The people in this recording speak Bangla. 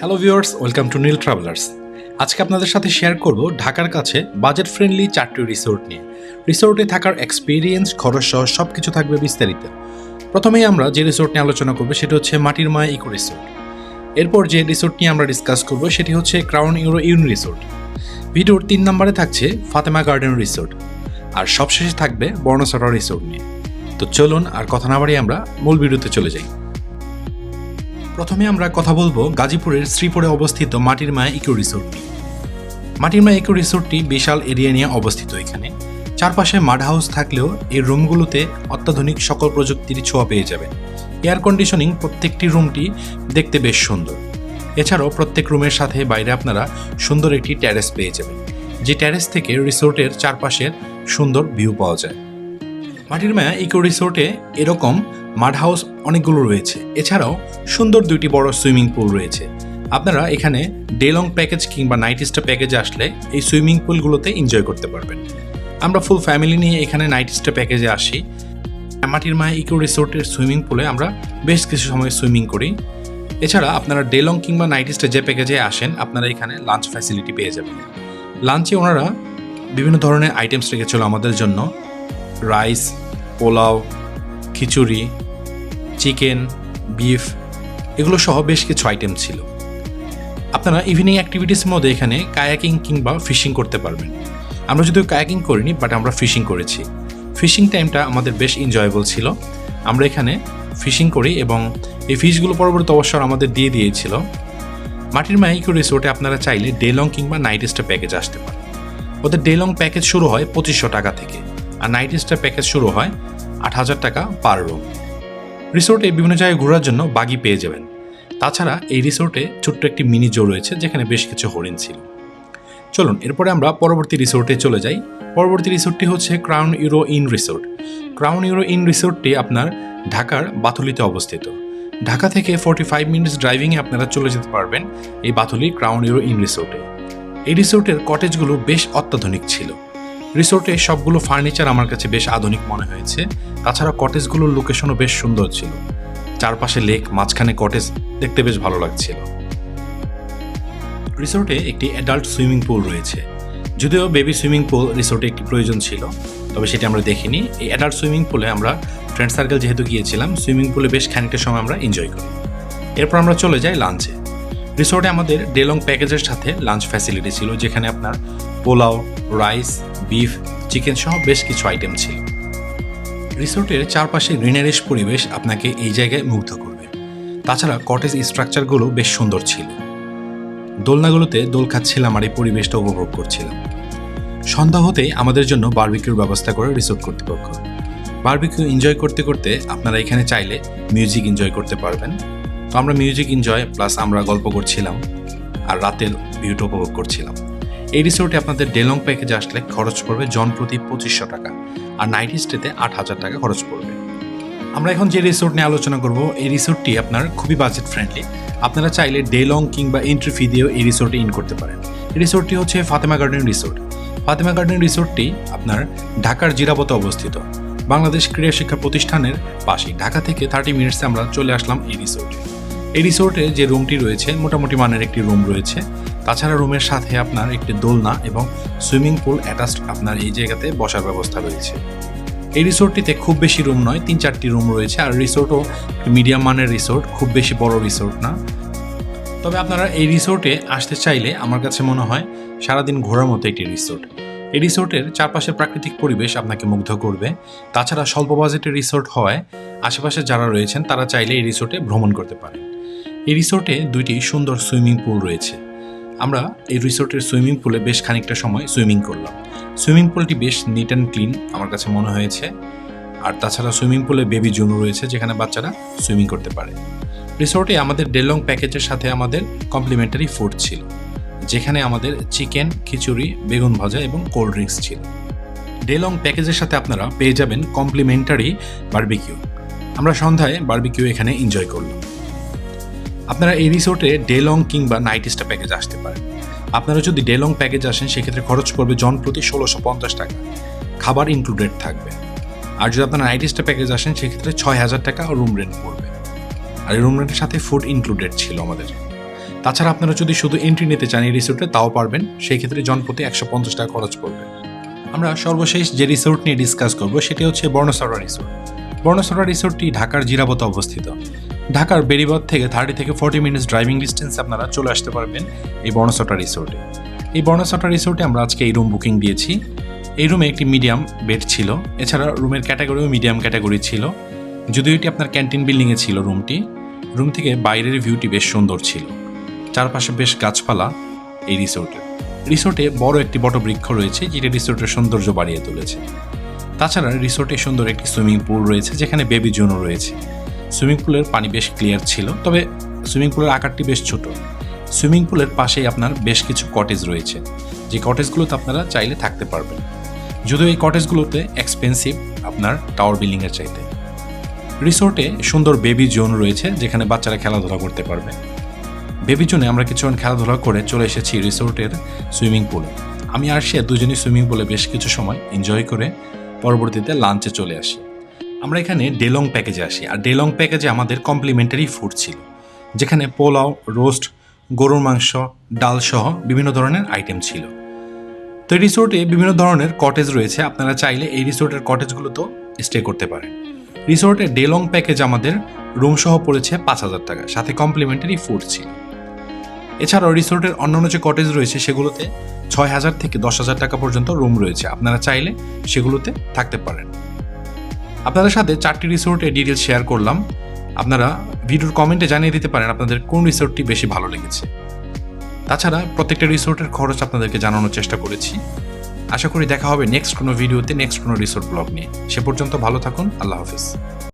Hello viewers welcome to Neel travellers আজকে আপনাদের সাথে শেয়ার করব ঢাকার কাছে বাজেট ফ্রেন্ডলি চারটি রিসোর্ট নিয়ে। রিসোর্টে থাকার এক্সপিরিয়েন্স খরচ সহ সব কিছু থাকবে বিস্তারিত। প্রথমেই আমরা যে রিসোর্ট নিয়ে আলোচনা করব, সেটা হচ্ছে মাটির মায়া ইকো রিসোর্ট এরপর যে রিসোর্ট নিয়ে আমরা ডিসকাস করব, সেটি হচ্ছে ক্রাউন ইউরো ইউন রিসোর্ট ভিডিওর তিন নম্বরে থাকছে ফাতেমা গার্ডেন রিসোর্ট আর সবশেষে থাকবে বর্ণসরা রিসোর্ট নিয়ে। তো চলুন আর কথা না বাড়িয়ে আমরা মূল ভিডিওতে চলে যাই। প্রথমে আমরা কথা বলব গাজীপুরের শ্রীপুরে অবস্থিত মাটির মায়া ইকো রিসোর্ট মাটির মায়া ইকো রিসোর্টটি বিশাল এরিয়া নিয়ে অবস্থিত এখানে। চারপাশে মাড হাউস থাকলেও এই রুমগুলোতে অত্যাধুনিক সকল প্রযুক্তির ছোঁয়া পেয়ে যাবেন। এয়ার কন্ডিশনিং প্রত্যেকটি রুমটি দেখতে বেশ সুন্দর। এছাড়াও প্রত্যেক রুমের সাথে বাইরে আপনারা সুন্দর একটি ট্যারেস পেয়ে যাবেন। যে ট্যারেস থেকে রিসোর্টের চারপাশের সুন্দর ভিউ পাওয়া যায়। মাটির মায়া ইকো রিসোর্টে এরকম মাড হাউস অনেকগুলো রয়েছে। এছাড়াও সুন্দর দুইটি বড় সুইমিং পুল রয়েছে। আপনারা এখানে ডে লং প্যাকেজ কিংবা নাইট স্টে প্যাকেজে আসলে এই সুইমিং পুলগুলোতে এনজয় করতে পারবেন। আমরা ফুল ফ্যামিলি নিয়ে এখানে নাইট স্টে প্যাকেজে আসি। মাটির মায়া ইকো রিসোর্টের সুইমিং পুলে আমরা বেশ কিছু সময় সুইমিং করি। এছাড়া আপনারা ডে লং কিংবা নাইট স্টে যে প্যাকেজে আসেন, আপনারা এখানে লাঞ্চ ফ্যাসিলিটি পেয়ে যাবেন। লাঞ্চে ওনারা বিভিন্ন ধরনের আইটেমস রেখেছিল আমাদের জন্য। Rice pulao, khichuri, chicken, beef, এগুলো সহ বেশ কিছু আইটেম ছিল। আপনারা ইভিনিং অ্যাক্টিভিটিসের মধ্যে এখানে কায়াকিং কিংবা ফিশিং করতে পারবেন। আমরা যদিও কায়াকিং করিনি বাট আমরা ফিশিং করেছি। ফিশিং টাইমটা আমাদের বেশ এনজয়েবল ছিল। আমরা এখানে ফিশিং করি এবং এই ফিশগুলো পরবর্তী অবসর আমাদের দিয়ে দিয়েছিল। মাটির মাইকো রিসোর্টে আপনারা চাইলে ডে লং কিংবা নাইট স্টে প্যাকেজ আসতে পারেন। ওদের ডে লং প্যাকেজ শুরু হয় পঁচিশশো টাকা থেকে। আর নাইট স্টে প্যাকেজ শুরু হয় আট হাজার টাকা পার রুম রিসোর্টে বিভিন্ন জায়গায় ঘোরার জন্য বাগি পেয়ে যাবেন। তাছাড়া এই রিসোর্টে ছোট্ট একটি মিনি জো রয়েছে, যেখানে বেশ কিছু হরিণ ছিল। চলুন, এরপরে আমরা পরবর্তী রিসোর্টে চলে যাই। পরবর্তী রিসোর্টটি হচ্ছে Crown Euro Inn resort Crown Euro Inn রিসোর্টটি আপনার ঢাকার বাথুলিতে অবস্থিত। ঢাকা থেকে ফোর্টি ফাইভ মিনিটস ড্রাইভিংয়ে আপনারা চলে যেতে পারবেন এই বাথুলি ক্রাউন ইউরো ইন রিসোর্টে এই রিসোর্টের কটেজগুলো বেশ অত্যাধুনিক ছিল। রিসোর্টে সবগুলো ফার্নিচার আমার কাছে বেশ আধুনিক মনে হয়েছে। তাছাড়া কটেজগুলোর লোকেশনও বেশ সুন্দর ছিল। চারপাশে লেক মাঝখানে কটেজ দেখতে বেশ ভালো লাগছিল। রিসোর্টে একটি অ্যাডাল্ট সুইমিং পুল রয়েছে। যদিও বেবি সুইমিং পুল রিসোর্টে একটি প্রয়োজন ছিল, তবে সেটি আমরা দেখিনি। এই অ্যাডাল্ট সুইমিং পুলে আমরা ফ্রেন্ড সার্কেল যেহেতু গিয়েছিলাম সুইমিং পুলে বেশ খানিকটা সময় আমরা এনজয় করি। এরপর আমরা চলে যাই লাঞ্চে রিসোর্টে আমাদের ডেলং প্যাকেজের সাথে লাঞ্চ ফ্যাসিলিটি ছিল, যেখানে আপনার পোলাও রাইস, বিফ, চিকেন সহ বেশ কিছু আইটেম ছিল। রিসোর্টের চারপাশে গ্রিনারিশ পরিবেশ আপনাকে এই জায়গায় মুগ্ধ করবে। তাছাড়া কটেজ স্ট্রাকচারগুলো বেশ সুন্দর ছিল। দোলনাগুলোতে দোল খাচ্ছিলাম আর এই পরিবেশটা উপভোগ করছিলাম। সন্ধ্যা হতেই আমাদের জন্য বারবিকিউর ব্যবস্থা করে রিসোর্ট কর্তৃপক্ষ। বারবিকিউ এনজয় করতে করতে আপনারা এখানে চাইলে মিউজিক এনজয় করতে পারবেন। তো আমরা মিউজিক এনজয় প্লাস আমরা গল্প করছিলাম আর রাতের ভিউটা উপভোগ করছিলাম। এই রিসোর্টে আপনাদের ডেলং প্যাকেজে আসলে খরচ পড়বে জন প্রতি পঁচিশশো টাকা আর নাইট স্টেতে আট হাজার টাকা খরচ পড়বে। আমরা এখন যে রিসোর্ট নিয়ে আলোচনা করব, এই রিসোর্টটি আপনার খুবই বাজেট ফ্রেন্ডলি আপনারা চাইলে ডে লং কিংবা এন্ট্রি ফি দিয়েও এই রিসোর্টে ইন করতে পারেন। এই রিসোর্টটি হচ্ছে Fatema Garden Resort Fatema Garden রিসোর্টটি আপনার ঢাকার জিরাবতে অবস্থিত। বাংলাদেশ ক্রীড়া শিক্ষা প্রতিষ্ঠানের পাশে ঢাকা থেকে থার্টি মিনিটসে আমরা চলে আসলাম এই রিসোর্টে এই রিসোর্টে যে রুমটি রয়েছে, মোটামুটি মানের একটি রুম রয়েছে। তাছাড়া রুমের সাথে আপনার একটি দোলনা এবং সুইমিং পুল অ্যাটাচড আপনার এই জায়গাতে বসার ব্যবস্থা রয়েছে। এই রিসোর্টটিতে খুব বেশি রুম নয়, তিন চারটি রুম রয়েছে আর রিসোর্টও মিডিয়াম মানের রিসোর্ট, খুব বেশি বড় রিসোর্ট না। তবে আপনারা এই রিসোর্টে আসতে চাইলে আমার কাছে মনে হয় সারাদিন ঘোরার মতো একটি রিসোর্ট। এই রিসোর্টের চারপাশের প্রাকৃতিক পরিবেশ আপনাকে মুগ্ধ করবে। তাছাড়া স্বল্প বাজেটের রিসোর্ট হওয়ায় আশেপাশে যারা রয়েছেন তারা চাইলে এই রিসোর্টে ভ্রমণ করতে পারেন। এই রিসোর্টে দুইটি সুন্দর সুইমিং পুল রয়েছে। আমরা এই রিসোর্টের সুইমিং পুলে বেশ খানিকটা সময় সুইমিং করলাম। সুইমিং পুলটি বেশ নিট অ্যান্ড ক্লিন আমার কাছে মনে হয়েছে। আর তাছাড়া সুইমিং পুলে বেবি জোন রয়েছে, যেখানে বাচ্চারা সুইমিং করতে পারে। রিসোর্টে আমাদের ডেলং প্যাকেজের সাথে আমাদের কমপ্লিমেন্টারি ফুড ছিল, যেখানে আমাদের চিকেন, খিচুড়ি, বেগুন ভাজা এবং কোল্ড ড্রিঙ্কস ছিল। ডেলং প্যাকেজের সাথে আপনারা পেয়ে যাবেন কমপ্লিমেন্টারি বার্বিকিউ আমরা সন্ধ্যায় বার্বিকিউ এখানে এনজয় করলাম। আপনারা এই রিসোর্টে ডে লং কিংবা নাইট স্টে প্যাকেজ আসতে পারেন। আপনারা যদি ডে লং প্যাকেজ আসেন, সেক্ষেত্রে খরচ পড়বে জন প্রতি ষোলোশো পঞ্চাশ টাকা। খাবার ইনক্লুডেড থাকবে। আর যদি আপনারা নাইট স্টে প্যাকেজ আসেন, সেক্ষেত্রে ছয় হাজার টাকা রুম রেন্ট পড়বে। আর এই রুম রেন্টের সাথে ফুড ইনক্লুডেড ছিল আমাদের। তাছাড়া আপনারা যদি শুধু এন্ট্রি নিতে চান এই রিসোর্টে, তাও পারবেন। সেই ক্ষেত্রে জনপ্রতি একশো পঞ্চাশ টাকা খরচ পড়বে। আমরা সর্বশেষ যে রিসোর্ট নিয়ে ডিসকাস করব, সেটি হচ্ছে বর্ণসরা রিসোর্ট বর্ণসরা রিসোর্টটি ঢাকার জিরাবতে অবস্থিত। ঢাকার বেরিবাদ থেকে থার্টি থেকে ফর্টি মিনিটস ড্রাইভিং ডিস্টেন্স আপনারা চলে আসতে পারবেন এই বর্ণসটা রিসোর্টে। এই বর্ণসটা রিসোর্টে আমরা আজকে এই রুম বুকিং দিয়েছি। এই রুমে একটি মিডিয়াম বেড ছিল। এছাড়া রুমের ক্যাটাগরিও মিডিয়াম ক্যাটাগরি ছিল। যদিও এটি আপনার ক্যান্টিন বিল্ডিংয়ে ছিল রুমটি। রুম থেকে বাইরের ভিউটি বেশ সুন্দর ছিল। চারপাশে বেশ গাছপালা এই রিসোর্টে। রিসোর্টে বড় একটি বটবৃক্ষ রয়েছে, যেটি রিসোর্টের সৌন্দর্য বাড়িয়ে তুলেছে। তাছাড়া রিসোর্টে সুন্দর একটি সুইমিং পুল রয়েছে, যেখানে বেবি জোনও রয়েছে। সুইমিং পুলের পানি বেশ ক্লিয়ার ছিল, তবে সুইমিং পুলের আকারটি বেশ ছোট। সুইমিং পুলের পাশেই আপনার বেশ কিছু কটেজ রয়েছে, যে কটেজগুলোতে আপনারা চাইলে থাকতে পারবেন। যদিও এই কটেজগুলোতে এক্সপেন্সিভ আপনার টাওয়ার বিল্ডিংয়ের চাইতে। রিসোর্টে সুন্দর বেবি জোন রয়েছে, যেখানে বাচ্চারা খেলাধুলা করতে পারবে। বেবি জোনে আমরা কিছুক্ষণ খেলাধুলা করে চলে এসেছি রিসোর্টের সুইমিং পুলে। আমি আর সে দুজনই সুইমিং পুলে বেশ কিছু সময় এনজয় করে পরবর্তীতে লাঞ্চে চলে আসি। আমরা এখানে ডেলং প্যাকেজে আসি। আর ডেলং প্যাকেজে আমাদের কমপ্লিমেন্টারি ফুড ছিল। যেখানে পোলাও রোস্ট গরুর মাংস, ডাল সহ বিভিন্ন ধরনের আইটেম ছিল। তো এই রিসোর্টে বিভিন্ন ধরনের কটেজ রয়েছে। আপনারা চাইলে এই রিসোর্টের কটেজগুলোতেও স্টে করতে পারেন। রিসোর্টের ডেলং প্যাকেজ আমাদের রুম সহ পড়েছে পাঁচ হাজার টাকা। সাথে কমপ্লিমেন্টারি ফুড ছিল। এছাড়াও রিসোর্টের অন্যান্য যে কটেজ রয়েছে, সেগুলোতে ছয় হাজার থেকে দশ হাজার টাকা পর্যন্ত রুম রয়েছে। আপনারা চাইলে সেগুলোতে থাকতে পারেন। আপনাদের সাথে চারটি রিসোর্টের ডিটেলস শেয়ার করলাম। আপনারা ভিডিওর কমেন্টে জানিয়ে দিতে পারেন আপনাদের কোন রিসোর্টটি বেশি ভালো লেগেছে। তাছাড়া প্রত্যেকটা রিসোর্টের খরচ আপনাদেরকে জানানোর চেষ্টা করেছি। আশা করি দেখা হবে নেক্সট কোনো ভিডিওতে নেক্সট কোনো রিসোর্ট ব্লগ নিয়ে। সে পর্যন্ত ভালো থাকুন, আল্লাহ হাফিজ।